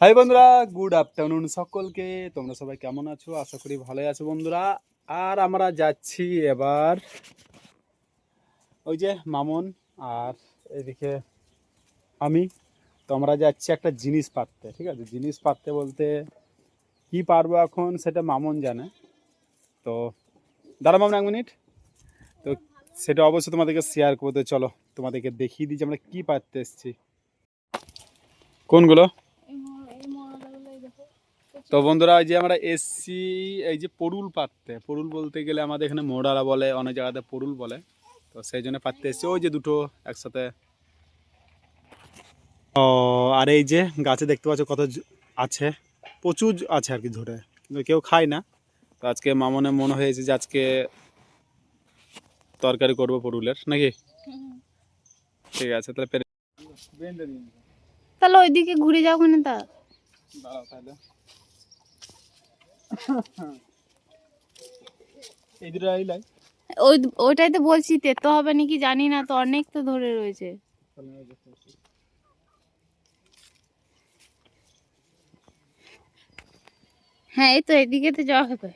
High বন্ধুরা। Good afternoon সকলকে। তোমরা সবাই কেমন আছো? আশা করি ভালোই আছো বন্ধুরা। আর আমরা যাচ্ছি এবার ওই যে মামন আর এদিকে আমি। তো আমরা যাচ্ছি একটা জিনিস পাততে ঠিক আছে? জিনিস পাততে বলতে কি পারব এখন সেটা মামন জানে। তো দাঁড়া মামন এক মিনিট। তো সেটা অবশ্যই তোমাদেরকে শেয়ার করতে চলো তোমাদেরকে দেখিয়ে দিই যে আমরা কী পাততে এসেছি। কোনগুলো? তো বন্ধুরা ওই যে আমরা এসছি এই যে পরুল পাততে পরুল বলতে গেলে আমাদের এখানে মোড়ারা বলে অনেক জায়গাতে পরুল বলে। তো সেই জন্য পাততে এসছি। ওই যে দুটো একসাথে। ও আর এই যে গাছে দেখতে পাচ্ছ কত আছে। প্রচুর আছে আর কি ধরে। কিন্তু কেউ খায় না। তো আজকে মামনে মনে হয়েছে যে আজকে তরকারি করব পরুলের নাকি? ঠিক আছে তাহলে তাহলে ওইদিকে ঘুরে যাও ওখানে তা। দাঁড়াও তাহলে। এই দুটো আইলাই। ওই ওইটাই তো বলছি, তেতো হবে নাকি জানি না, তো অনেক তো ধরে রয়েছে। হ্যাঁ এই তো এদিকে তো যাওয়া হবে।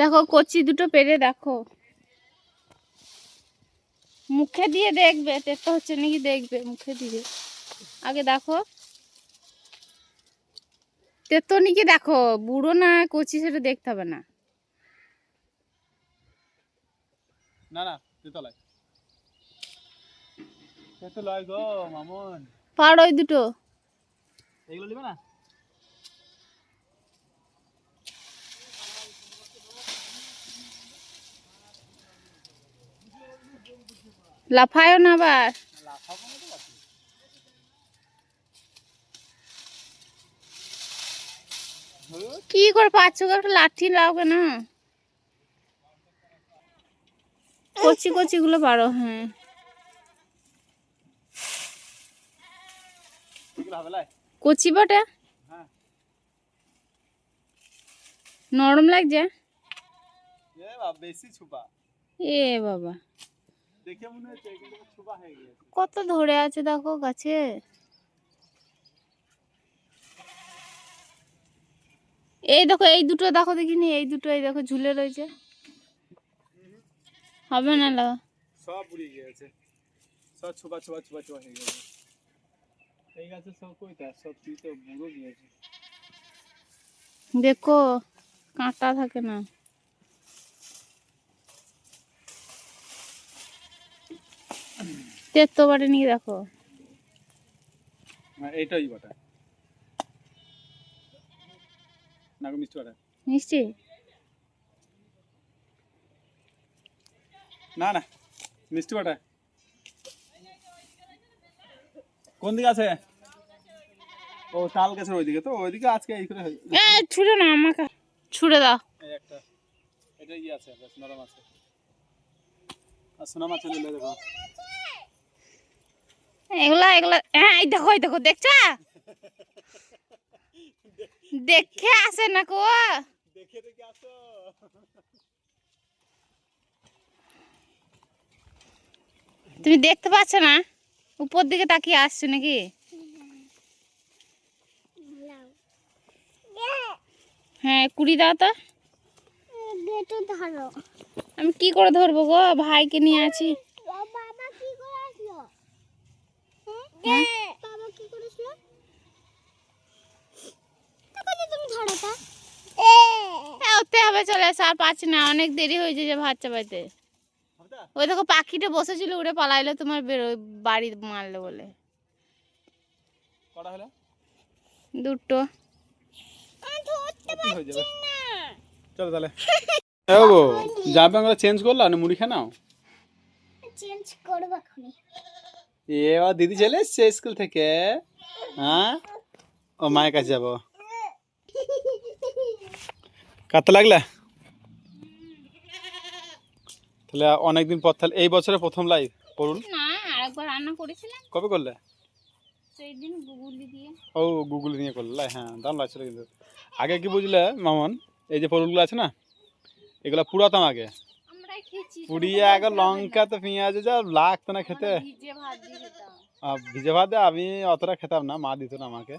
দেখো, কচি দুটো পেরে দেখো। মুখে দিয়ে দেখবে তেতো হচ্ছে নাকি দেখবে মুখে দিয়ে। আগে দেখো। তেতো নাকি দেখো বুড়ো না কচি সেটা দেখতে হবে না। না না তেতলাই তেতলাই গো মামুন। পাড় ওই দুটো। এগুলো নিবে না? লাফায়ও না আবার? কি করে পাচ্ছ? একটা লাঠি লাগবে না কচি কচি গুলো পারো হ্যাঁ। কচি বটে? নরম লাগছে? এ বাবা। দেখে মনে হচ্ছে এগুলো ছুপা হয়ে গিয়েছে। কত ধরে আছে দেখো গাছে? এই দেখো এই দুটো দেখো দেখিনি এই দুটো এই দেখো ঝুলে রয়েছে। হবে না লা? সব গিয়েছে। সব ছুপা ছুপা ছুপা ছুপা হয়ে গেছে এই গাছে সব কইতা সব তুই তো বুড়ো গিয়েছে। দেখো কাঁটা থাকে না। তেতো বাটে নিয়ে দেখো। হ্যাঁ এইটাই বাটা। না গো মিষ্টি বাটা। মিষ্টি? না না মিষ্টি বাটা। কোন দিকে আছে? ও তাল গাছের ওইদিকে তো ওইদিকে আজকে এই করে এ ছুড়ে না আমাকে। ছুড়ে দাও। এই একটা। এটা ইয়ে আছে বেশ নরম আছে। আর সোনা মাছ নিলে দেখো। এগুলা এগুলা হ্যাঁ এই দেখো এই দেখো দেখছা? দেখে আসে না কো? দেখে দেখে আসো। তুমি দেখতে পাচ্ছ না? উপর দিকে তাকিয়ে আসছো নাকি? হ্যাঁ কুড়ি দাও তো। আমি কি করে ধরবো গো? ভাইকে নিয়ে আছি বাবা কি করে আসলো হ্যাঁ? বাবা কি করেছিল? তাহলে তুমি ধরো তা। হ্যাঁ ওতে হবে চলে আসে আর পাচ্ছি না অনেক দেরি হয়েছে যে ভাত চাপাইতে ওই দেখো পাখিটা বসেছিল উড়ে পালাইলো তোমার বেরো বাড়ি মারলো বলে। দুটো। হয়ে চলো তাহলে। হ্যাঁ চেঞ্জ করল না মুড়ি খা নাও? চেঞ্জ করব এবার দিদি চলে এসছে স্কুল থেকে। হ্যাঁ? ও মায়ের কাছে যাব। কাঁদতে লাগলে? তাহলে অনেকদিন পর তাহলে এই বছরে প্রথম লাইভ করুন না আরেকবার রান্না করেছিলাম। কবে করলে? দিন গুগলি দিয়ে। ও গুগল নিয়ে করলে হ্যাঁ দাম লাগছিল কিন্তু। আগে কি বুঝলে মামন এই যে পরুলগুলো আছে না এগুলো পুরাতাম আগে। পুড়িয়ে আগে লঙ্কা তো পেঁয়াজ যা লাগতো না খেতে ভিজে ভাত আমি অতটা খেতাম না মা দিত না আমাকে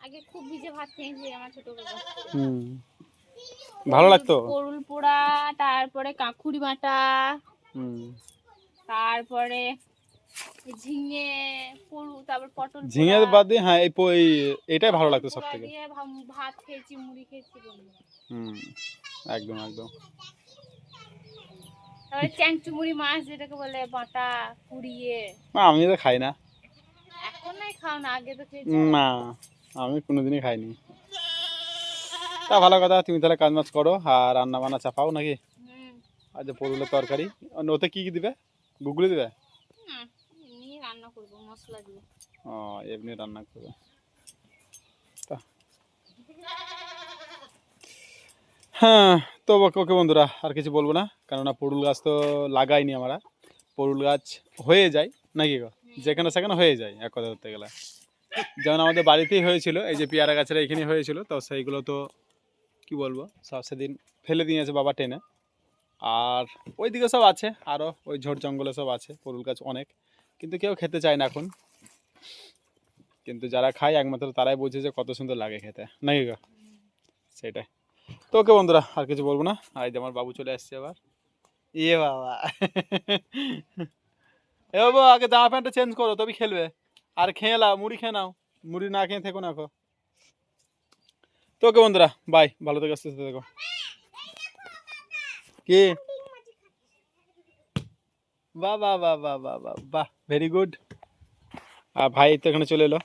আগে খুব ভিজে ভাত খেয়েছি আমার ছোট হুম ভালো লাগতো করুল পোড়া তারপরে কাঁকুড়ি বাটা হুম তারপরে ঝিঙে পড়ু তারপর পটল ঝিঙে বাদ দিয়ে হ্যাঁ এই এটাই ভালো লাগতো সব থেকে ভাত খেয়েছি মুড়ি খেয়েছি হুম একদম একদম। চ্যাংচুমুড়ি মাছ যেটাকে বলে বাটা পুড়িয়ে। না আমি তো খাই না। এখন নাই খাও না আগে তো খেয়েছি। না আমি কোনোদিনই খাইনি। তা ভালো কথা তুমি তাহলে কাজ মাছ করো আর রান্না বান্না চাপাও নাকি? হুম। আজ পরুলের তরকারি আর ওতে কি কি দিবে? গুগলি দিবে? এমনি রান্না করব মশলা দিয়ে। ও এমনি রান্না করবে। তা। হ্যাঁ তো ওকে বন্ধুরা, আর কিছু বলব না, কেননা পরুল গাছ তো লাগাইনি আমরা। পরুল গাছ হয়ে যায়, নাকি গো? যেখানে সেখানে হয়ে যায়, এক কথা ধরতে গেলে। যেমন আমাদের বাড়িতেই হয়েছিল, এই যে পেয়ারা গাছের এখানে হয়েছিল, তো সেইগুলো তো, কি বলব, সব সেদিন ফেলে দিয়েছে বাবা টেনে। আর ওইদিকে সব আছে আরও ওই ঝোড় জঙ্গলে সব আছে পরুল গাছ অনেক। কিন্তু কেউ খেতে চায় না এখন। কিন্তু যারা খায়, একমাত্র তারাই বোঝে যে কত সুন্দর লাগে খেতে। নাকি গো? সেটাই। তো ওকে বন্ধুরা আর কিছু বলব না। আর এই যে আমার বাবু চলে আসছে আবার। ইয়ে বাবা। এ বাবু আগে জামা প্যান্টটা চেঞ্জ করো তবে খেলবে। আর খেয়ে নাও মুড়ি খেয়ে নাও। মুড়ি না খেয়ে থেকো না এখন। তো ওকে বন্ধুরা বাই ভালো থেকে আসতে দেখো কি? বাহ বাহ বাহ বাহ বাহ বাহ বাহ। ভেরি গুড আর ভাই তো এখানে চলে এলো।